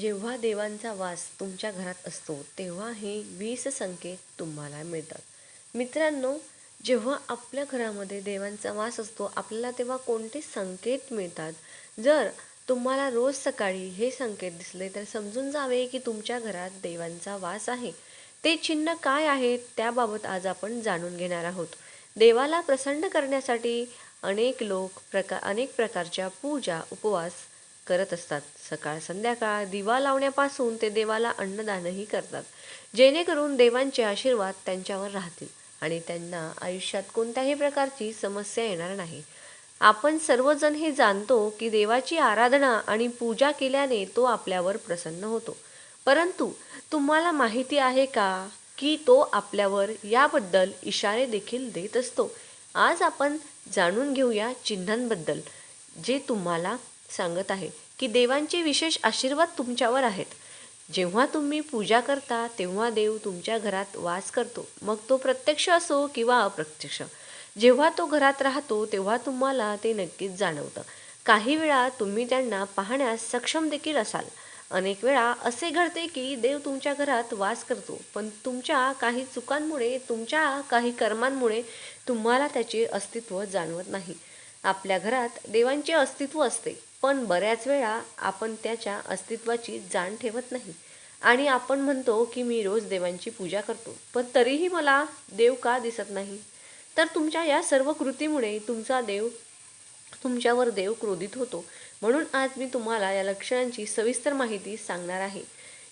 जेव्हा देवांचा वास तुमच्या घरात असतो तेव्हा हे वीस संकेत तुम्हाला मिळतात. मित्रांनो जेव्हा आपल्या घरामध्ये देवांचा वास असतो आपल्याला तेव्हा कोणते संकेत मिळतात? जर तुम्हाला रोज सकाळी हे संकेत दिसले तर समजून जावे की तुमच्या घरात देवांचा वास आहे. ते चिन्ह काय आहेत त्याबाबत आज आपण जाणून घेणार आहोत. देवाला प्रसन्न करण्यासाठी अनेक लोक प्रका अनेक प्रकारच्या पूजा उपवास करत असतात. सकाळ संध्याकाळ दिवा लावण्यापासून ते देवाला अन्नदानही करतात. जेणेकरून देवांचे आशीर्वाद त्यांच्यावर राहतील आणि त्यांना आयुष्यात कोणत्याही प्रकारची समस्या येणार नाही. आपण सर्वजण हे जाणतो की देवाची आराधना आणि पूजा केल्याने तो आपल्यावर प्रसन्न होतो. परंतु तुम्हाला माहिती आहे का की तो आपल्यावर याबद्दल इशारे देखील देत असतो? आज आपण जाणून घेऊया चिन्हांबद्दल जे तुम्हाला सांगत आहे की देवांचे विशेष आशीर्वाद तुमच्यावर आहेत. जेव्हा तुम्ही पूजा करता तेव्हा देव तुमच्या घरात वास करतो. मग तो प्रत्यक्ष असो किंवा अप्रत्यक्ष. जेव्हा तो घरात राहतो तेव्हा तुम्हाला ते नक्कीच जाणवतं. काही वेळा तुम्ही त्यांना पाहण्यास सक्षम देखील असाल. अनेक वेळा असे घडते की देव तुमच्या घरात वास करतो पण तुमच्या काही चुकांमुळे तुमच्या काही कर्मांमुळे तुम्हाला त्याचे अस्तित्व जाणवत नाही. आपल्या घरात देवांचे अस्तित्व असते. पण बऱ्याच वेळा आपण त्याच्या अस्तित्वाची जाण ठेवत नाही. आणि आपण म्हणतो की मी रोज देवांची पूजा करतो पण तरीही मला देव का दिसत नाही? तर तुमच्या या सर्व कृतीमुळे तुमचा देव तुमच्यावर देव क्रोधित होतो. म्हणून आज मी तुम्हाला या लक्षणांची सविस्तर माहिती सांगणार आहे.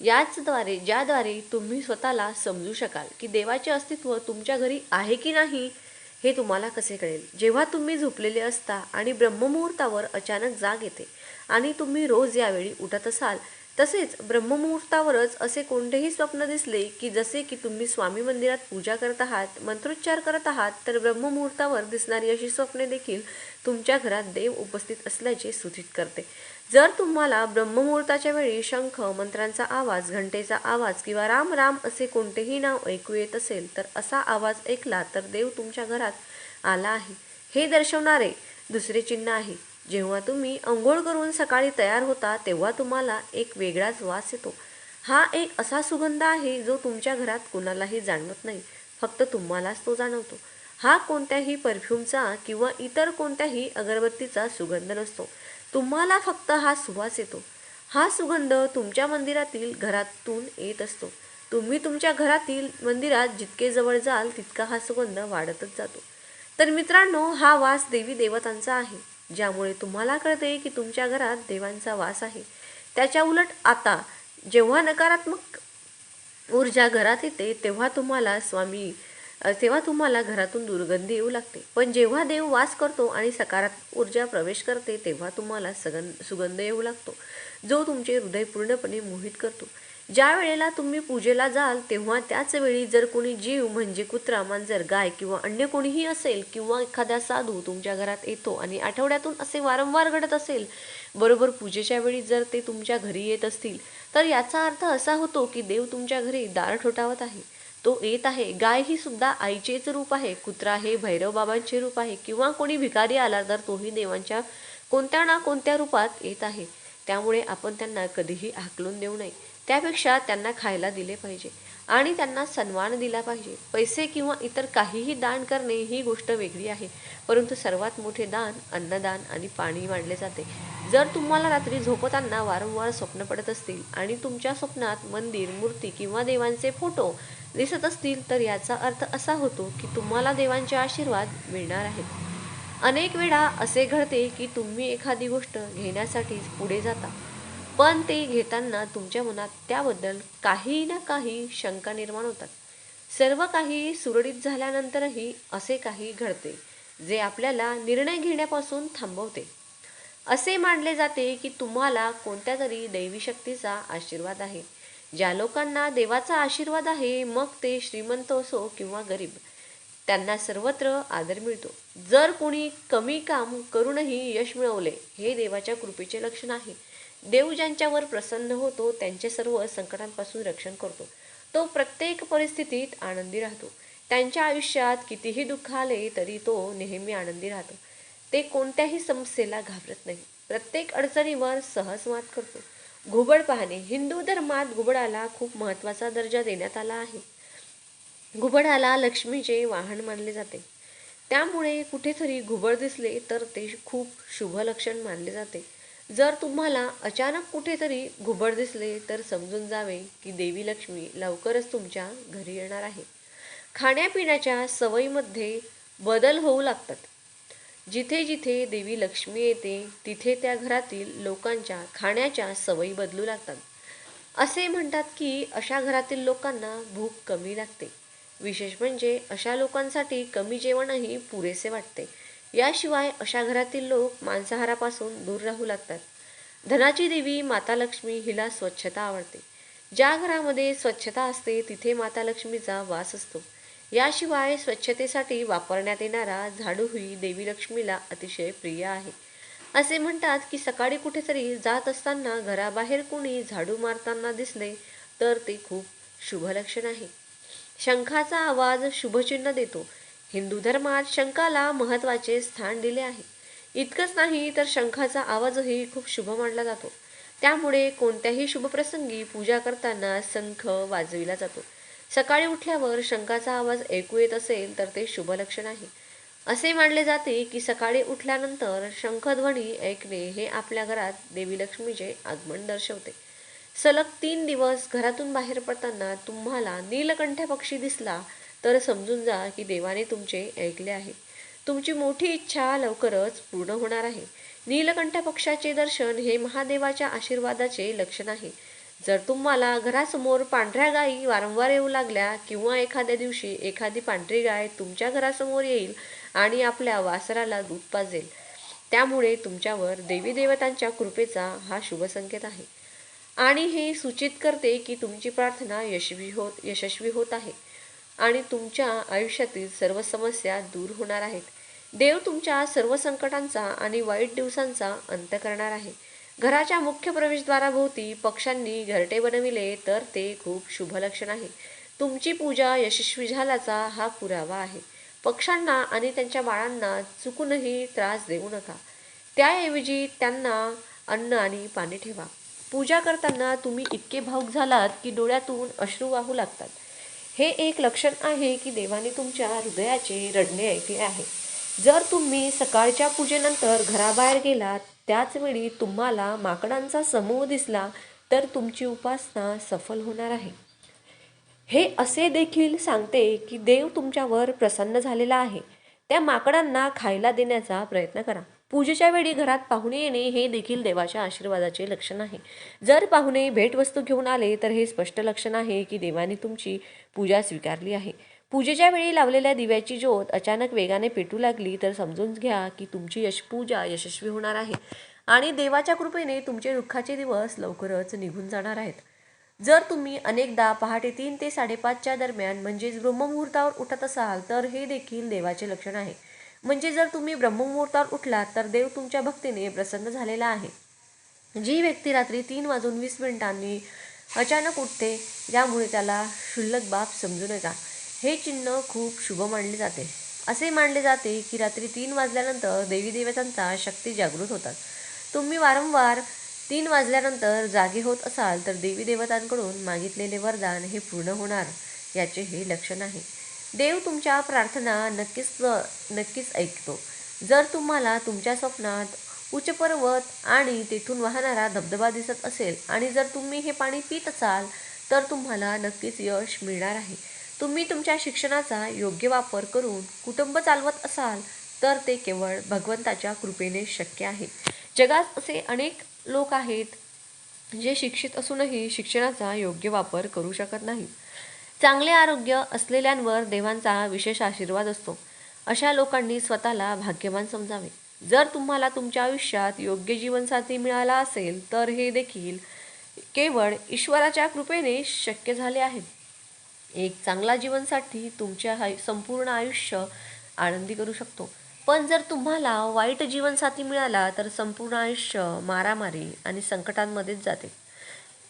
याचद्वारे ज्याद्वारे तुम्ही स्वतःला समजू शकाल की देवाचे अस्तित्व तुमच्या घरी आहे की नाही हे तुम्हाला कसे कळेल? जेव्हा तुम्ही झोपलेले असता आणि ब्रह्ममुहूर्तावर अचानक जाग येते आणि तुम्ही रोज यावेळी उठत असाल तसेच ब्रह्ममुहूर्तावरच असे कोणतेही स्वप्न दिसले की जसे की तुम्ही स्वामी मंदिरात पूजा करत आहात मंत्रोच्चार करत आहात तर ब्रह्ममुहूर्तावर दिसणारी अशी स्वप्ने देखील तुमच्या घरात देव उपस्थित असल्याचे सूचित करते. जर तुम्हाला ब्रह्ममुहूर्ताच्या वेळी शंख मंत्रांचा आवाज घंटेचा आवाज किंवा राम राम असे कोणतेही नाव ऐकू येत असेल तर असा आवाज ऐकला तर देव तुमच्या घरात आला आहे. हे दर्शवणारे दुसरे चिन्ह आहे. जेव्हा तुम्ही अंघोळ करून सकाळी तयार होता तेव्हा तुम्हाला एक वेगळाच वास येतो. हा एक असा सुगंध आहे जो तुमच्या घरात कुणालाही जाणवत नाही फक्त तुम्हालाच तो जाणवतो. हा कोणत्याही परफ्यूमचा किंवा इतर कोणत्याही अगरबत्तीचा सुगंध नसतो. तुम्हाला फक्त हा सुवास येतो. हा सुगंध तुमच्या मंदिरातील घरातून येत असतो. तुम्ही तुमच्या घरातील मंदिरात जितके जवळ जाल तितका हा सुगंध वाढतच जातो. तर मित्रांनो हा वास देवी देवतांचा आहे ज्यामुळे तुम्हाला कळते की तुमच्या घरात देवांचा वास आहे. त्याच्या उलट आता जेव्हा नकारात्मक ऊर्जा घरात येते तेव्हा तुम्हाला स्वामी तेव्हा तुम्हाला घरातून दुर्गंधी येऊ लागते. पण जेव्हा देव वास करतो आणि सकारात्मक ऊर्जा प्रवेश करते तेव्हा तुम्हाला सगन सुगंध येऊ लागतो जो तुमचे हृदय पूर्णपणे मोहित करतो. ज्या वेळेला तुम्ही पूजेला जाल तेव्हा त्याच वेळी जर कोणी जीव म्हणजे कुत्रा मांजर गाय किंवा अन्य कोणीही असेल किंवा एखादा साधू तुमच्या घरात येतो आणि आठवड्यातून असे वारंवार घडत असेल बरोबर पूजेच्या वेळी जर ते तुमच्या घरी येत असतील तर याचा अर्थ असा होतो की देव तुमच्या घरी दार ठोठावत आहे. तो येत आहे. गाय ही सुद्धा आईचेच रूप आहे. कुत्रा हे भैरव बाबांचे रूप आहे. किंवा कोणी भिकारी आला तर तोही देवांच्या कोणत्या ना कोणत्या रूपात येत आहे. त्यामुळे आपण त्यांना कधीही हाकलून देऊ नये. त्यापेक्षा त्यांना खायला दिले पाहिजे. आणि त्यांना सन्मान दिला पाहिजे. पैसे किंवा इतर काहीही दान करणे ही गोष्ट वेगळी आहे. परंतु सर्वात मोठे दान अन्नदान आणि पाणी मानले जाते. जर तुम्हाला रात्री झोपताना वारंवार स्वप्न पडत असतील आणि तुमच्या स्वप्नात मंदिर मूर्ती किंवा देवांचे फोटो दिसत असतील तर याचा अर्थ असा होतो की तुम्हाला देवांचे आशीर्वाद मिळणार आहेत. अनेक वेळा असे घडते की तुम्ही एखादी गोष्ट घेण्यासाठी पुढे जाता पण ते घेताना तुमच्या मनात त्याबद्दल काही ना काही शंका निर्माण होतात. सर्व काही सुरळीत झाल्यानंतरही असे काही घडते जे आपल्याला निर्णय घेण्यापासून थांबवते. असे मानले जाते की तुम्हाला कोणत्या तरी दैवी शक्तीचा आशीर्वाद आहे. ज्या लोकांना देवाचा आशीर्वाद आहे मग ते श्रीमंत असो किंवा गरीब. त्यांना सर्वत्र आदर मिळतो. जर कोणी कमी काम करूनही यश मिळवले हे देवाच्या कृपेचे लक्षण आहे. देव ज्यांच्यावर प्रसन्न होतो त्यांचे सर्व संकटांपासून रक्षण करतो. तो प्रत्येक परिस्थितीत आनंदी राहतो. त्यांच्या आयुष्यात कितीही दुःख आले तरी तो नेहमी आनंदी राहतो. ते कोणत्याही समस्येला घाबरत नाही. प्रत्येक अडचणीवर सहज मात करतो. घुबड पाहणे. हिंदू धर्मात घुबडाला खूप महत्त्वाचा दर्जा देण्यात आला आहे. घुबडाला लक्ष्मीचे वाहन मानले जाते. त्यामुळे कुठेतरी घुबड दिसले तर ते खूप शुभ लक्षण मानले जाते. जर तुम्हाला अचानक कुठेतरी घुबड दिसले तर समजून जावे की देवी लक्ष्मी लवकरच तुमच्या घरी येणार आहे. खाण्यापिण्याच्या सवयीमध्ये बदल होऊ लागतात. जिथे जिथे देवी लक्ष्मी येते तिथे त्या घरातील लोकांच्या खाण्याच्या सवयी बदलू लागतात. असे म्हणतात की अशा घरातील लोकांना भूक कमी लागते. विशेष म्हणजे अशा लोकांसाठी कमी जेवणही पुरेसे वाटते. याशिवाय अशा घरातील लोक मांसाहारापासून दूर राहू लागतात. धनाची देवी माता लक्ष्मी हिला स्वच्छता आवडते. ज्या घरामध्ये स्वच्छता असते तिथे माता लक्ष्मीचा वास असतो. याशिवाय स्वच्छतेसाठी वापरण्यात येणारा झाडूही देवी लक्ष्मीला अतिशय प्रिय आहे. असे म्हणतात की सकाळी कुठेतरी जात असताना घराबाहेर कुणी झाडू मारताना दिसले तर ते खूप शुभ लक्षण आहे. शंखाचा आवाज शुभचिन्ह देतो. हिंदू धर्मात शंखाला महत्त्वाचे स्थान दिले आहे. इतकंच नाही तर शंखाचा आवाजही खूप शुभ मानला जातो. त्यामुळे कोणत्याही शुभप्रसंगी पूजा करताना शंख वाजविला जातो. सकाळी उठल्यावर शंखाचा आवाज ऐकू येत असेल तर ते शुभ लक्षण आहे. असे मानले जाते की सकाळी उठल्यानंतर शंखध्वनी ऐकणे हे आपल्या घरात देवी लक्ष्मीचे आगमन दर्शवते. सलग तीन दिवस घरातून बाहेर पडताना तुम्हाला नीलकंठ पक्षी दिसला तर समजून जा की देवाने तुमचे ऐकले आहे. तुमची मोठी इच्छा लवकरच पूर्ण होणार आहे. नीलकंठ पक्षाचे दर्शन हे महादेवाच्या आशीर्वादाचे लक्षण आहे. जर तुम्हाला घरासमोर पांढऱ्या गायी वारंवार येऊ लागल्या किंवा एखाद्या दिवशी एखादी पांढरी गाय तुमच्या घरासमोर येईल आणि आपल्या वासराला दूध पाजेल. त्यामुळे तुमच्यावर देवी देवतांच्या कृपेचा हा शुभ संकेत आहे. आणि हे सूचित करते की तुमची प्रार्थना यशस्वी होत यशस्वी होत आहे. आणि तुमच्या आयुष्यातील सर्व समस्या दूर होणार आहेत. देव तुमच्या सर्व संकटांचा आणि वाईट दिवसांचा अंत करणार आहे. घराच्या मुख्य प्रवेशद्वाराभोवती पक्ष्यांनी घरटे बनविले तर ते खूप शुभ लक्षण आहे. तुमची पूजा यशस्वी झाल्याचा हा पुरावा आहे. पक्ष्यांना आणि त्यांच्या बाळांना चुकूनही त्रास देऊ नका. त्याऐवजी त्यांना अन्न आणि पाणी ठेवा. पूजा करताना तुम्ही इतके भाऊक झालात की डोळ्यातून अश्रू वाहू लागतात. हे एक लक्षण आहे की देवाने तुमच्या हृदयाचे रडणे ऐकले आहे. जर तुम्ही सकाळच्या पूजेनंतर घराबाहेर गेलात त्याचवेळी तुम्हाला माकडांचा समूह दिसला तर तुमची उपासना सफल होणार आहे. हे असे देखील सांगते की देव तुमच्यावर प्रसन्न झालेला आहे. त्या माकडांना खायला देण्याचा प्रयत्न करा. पूजेच्या वेळी घरात पाहुणे येणे हे देखील देवाच्या आशीर्वादाचे लक्षण आहे. जर पाहुणे भेटवस्तू घेऊन आले तर हे स्पष्ट लक्षण आहे की देवाने तुमची पूजा स्वीकारली आहे. पूजेच्या वेळी लावलेल्या दिव्याची ज्योत अचानक वेगाने पेटू लागली तर समजून घ्या की तुमची यश पूजा यशस्वी होणार आहे आणि देवाच्या कृपेने तुमचे दुःखाचे दिवस लवकरच निघून जाणार आहेत. जर तुम्ही अनेकदा पहाटे तीन ते साडेपाचच्या दरम्यान म्हणजेच ब्रह्ममुहूर्तावर उठत असाल तर हे देखील देवाचे लक्षण आहे. म्हणजे जर तुम्ही ब्रह्ममुहूर्तावर उठलात तर देव तुमच्या भक्तीने प्रसन्न झालेला आहे. जी व्यक्ती रात्री तीन वाजून वीस मिनिटांनी अचानक उठते यामुळे त्याला क्षुल्लक बाब समजू नका. हे चिन्ह खूप शुभ मानले जाते. असे मानले जाते की रात्री तीन वाजल्यानंतर देवी देवतांचा शक्ती जागृत होतात. तुम्ही वारंवार तीन वाजल्यानंतर जागे होत असाल तर देवी देवतांकडून मागितलेले वरदान हे पूर्ण होणार याचे हे लक्षण आहे. देव तुमच्या प्रार्थना नक्कीच नक्कीच ऐकतो. जर तुम्हाला तुमच्या स्वप्नात उच्च पर्वत आणि तेथून वाहणारा धबधबा दिसत असेल आणि जर तुम्ही हे पाणी पित असाल तर तुम्हाला नक्कीच यश मिळणार आहे. तुम्ही तुमच्या शिक्षणाचा योग्य वापर करून कुटुंब चालवत असाल तर ते केवळ भगवंताच्या कृपेने शक्य आहे. जगात असे अनेक लोक आहेत जे शिक्षित असूनही शिक्षणाचा योग्य वापर करू शकत नाहीत. चांगले आरोग्य असलेल्यांवर देवांचा विशेष आशीर्वाद असतो. अशा लोकांनी स्वतःला भाग्यवान समजावे. जर तुम्हाला तुमच्या आयुष्यात योग्य जीवनसाथी मिळाला असेल तर हे देखील केवळ ईश्वराच्या कृपेने शक्य झाले आहे. एक चांगला जीवनसाथी हाय संपूर्ण आयुष्य आनंदी करू शकतो. पण जर तुम्हाला वाईट जीवनसाथी मिळाला तर संपूर्ण आयुष्य मारामारी आणि संकटांमध्येच जाते.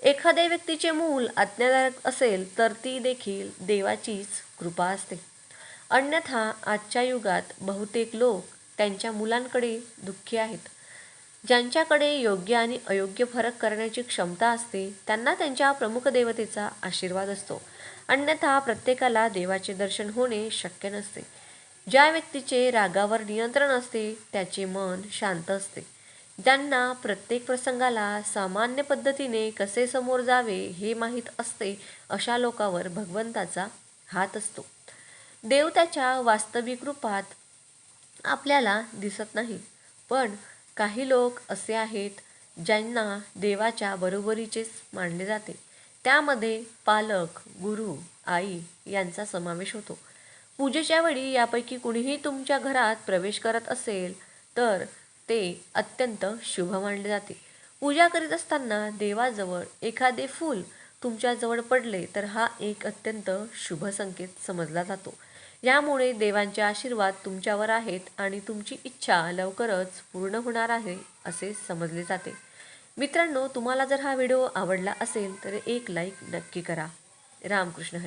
एखाद्या व्यक्तीचे मूल अज्ञाधारक असेल तर ती देखील देवाचीच कृपा असते. अन्यथा आजच्या युगात बहुतेक लोक त्यांच्या मुलांकडे दुःखी आहेत. ज्यांच्याकडे योग्य आणि अयोग्य फरक करण्याची क्षमता असते त्यांना त्यांच्या प्रमुख देवतेचा आशीर्वाद असतो. अन्यथा प्रत्येकाला देवाचे दर्शन होणे शक्य नसते. ज्या व्यक्तीचे रागावर नियंत्रण असते त्याचे मन शांत असते. ज्यांना प्रत्येक प्रसंगाला सामान्य पद्धतीने कसे समोर जावे हे माहीत असते अशा लोकावर भगवंताचा हात असतो. देव त्याच्या वास्तविक रूपात आपल्याला दिसत नाही पण काही लोक असे आहेत ज्यांना देवाच्या बरोबरीचेच मानले जाते. त्यामध्ये पालक गुरु आई यांचा समावेश होतो. पूजेच्या वेळी यापैकी कुणीही तुमच्या घरात प्रवेश करत असेल तर ते अत्यंत शुभ मानले जाते. पूजा करीत असताना देवाजवळ एखादे फूल तुमच्याजवळ पडले तर हा एक अत्यंत शुभ संकेत समजला जातो. यामुळे देवांचे आशीर्वाद तुमच्यावर आहेत आणि तुमची इच्छा लवकरच पूर्ण होणार आहे असे समजले जाते. मित्रांनो तुम्हाला जर हा व्हिडिओ आवडला असेल तर एक लाईक नक्की करा. रामकृष्ण हरी.